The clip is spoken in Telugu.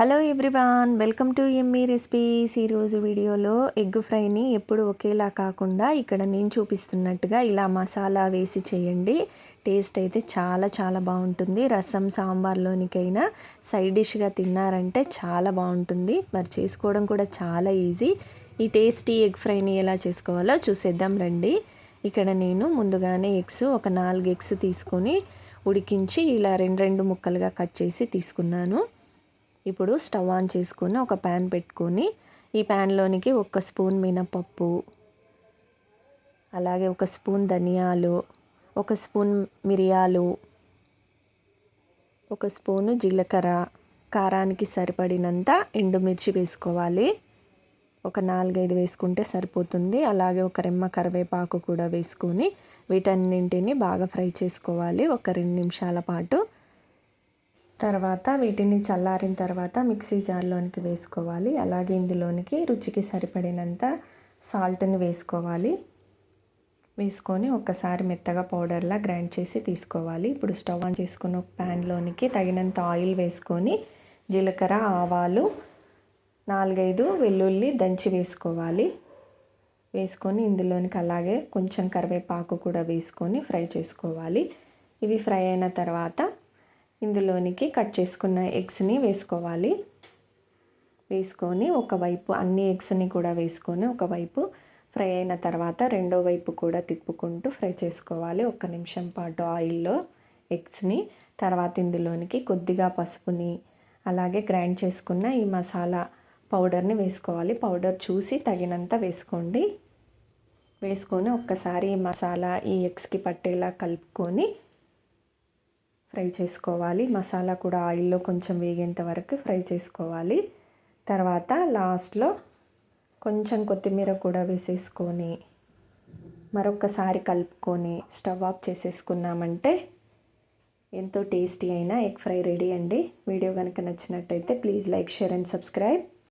Hello everyone welcome to Emmy recipes. ఈరోజు వీడియోలో ఎగ్ ఫ్రైని ఎప్పుడు ఒకేలా కాకుండా ఇక్కడ నేను చూపిస్తున్నట్టుగా ఇలా మసాలా వేసి చేయండి. టేస్ట్ అయితే చాలా చాలా బాగుంటుంది. రసం సాంబార్లోనికైనా సైడ్ డిష్గా తిన్నారంటే చాలా బాగుంటుంది. మరి చేసుకోవడం కూడా చాలా ఈజీ. ఈ టేస్టీ ఎగ్ ఫ్రైని ఎలా చేసుకోవాలో చూసేద్దాం రండి. ఇక్కడ నేను ముందుగానే ఎగ్స్ ఒక నాలుగు ఎగ్స్ తీసుకొని ఉడికించి ఇలా రెండు రెండు ముక్కలుగా కట్ చేసి తీసుకున్నాను. ఇప్పుడు స్టవ్ ఆన్ చేసుకుని ఒక ప్యాన్ పెట్టుకొని ఈ ప్యాన్లోనికి ఒక స్పూన్ మినపప్పు అలాగే ఒక స్పూన్ ధనియాలు ఒక స్పూన్ మిరియాలు ఒక స్పూను జీలకర్ర. కారానికి సరిపడినంత ఎండుమిర్చి వేసుకోవాలి. ఒక నాలుగైదు వేసుకుంటే సరిపోతుంది. అలాగే ఒక రెమ్మ కరివేపాకు కూడా వేసుకొని వీటన్నింటిని బాగా ఫ్రై చేసుకోవాలి. ఒక రెండు నిమిషాల పాటు తర్వాత వీటిని చల్లారిన తర్వాత మిక్సీ జార్లోనికి వేసుకోవాలి. అలాగే ఇందులోనికి రుచికి సరిపడినంత సాల్ట్ని వేసుకోవాలి. వేసుకొని ఒక్కసారి మెత్తగా పౌడర్లా గ్రైండ్ చేసి తీసుకోవాలి. ఇప్పుడు స్టవ్ ఆన్ చేసుకున్న ఒక ప్యాన్లోనికి తగినంత ఆయిల్ వేసుకొని జీలకర్ర ఆవాలు నాలుగైదు వెల్లుల్లి దంచి వేసుకోవాలి. వేసుకొని ఇందులోనికి అలాగే కొంచెం కరివేపాకు కూడా వేసుకొని ఫ్రై చేసుకోవాలి. ఇవి ఫ్రై అయిన తర్వాత ఇందులోనికి కట్ చేసుకున్న ఎగ్స్ని వేసుకోవాలి. వేసుకొని ఒకవైపు అన్ని ఎగ్స్ని కూడా వేసుకొని ఒకవైపు ఫ్రై అయిన తర్వాత రెండో వైపు కూడా తిప్పుకుంటూ ఫ్రై చేసుకోవాలి. ఒక నిమిషం పాటు ఆయిల్లో ఎగ్స్ని. తర్వాత ఇందులోనికి కొద్దిగా పసుపుని అలాగే గ్రైండ్ చేసుకున్న ఈ మసాలా పౌడర్ని వేసుకోవాలి. పౌడర్ చూసి తగినంత వేసుకోండి. వేసుకొని ఒక్కసారి ఈ మసాలా ఈ ఎగ్స్కి పట్టేలా కలుపుకొని ఫ్రై చేసుకోవాలి. మసాలా కూడా ఆయిల్లో కొంచెం వేగేంత వరకు ఫ్రై చేసుకోవాలి. తర్వాత లాస్ట్లో కొంచెం కొత్తిమీర కూడా వేసేసుకొని మరొకసారి కలుపుకొని స్టవ్ ఆఫ్ చేసేసుకున్నామంటే ఎంతో టేస్టీ అయిన ఎగ్ ఫ్రై రెడీ అండి. వీడియో కనుక నచ్చినట్టయితే please like share and subscribe.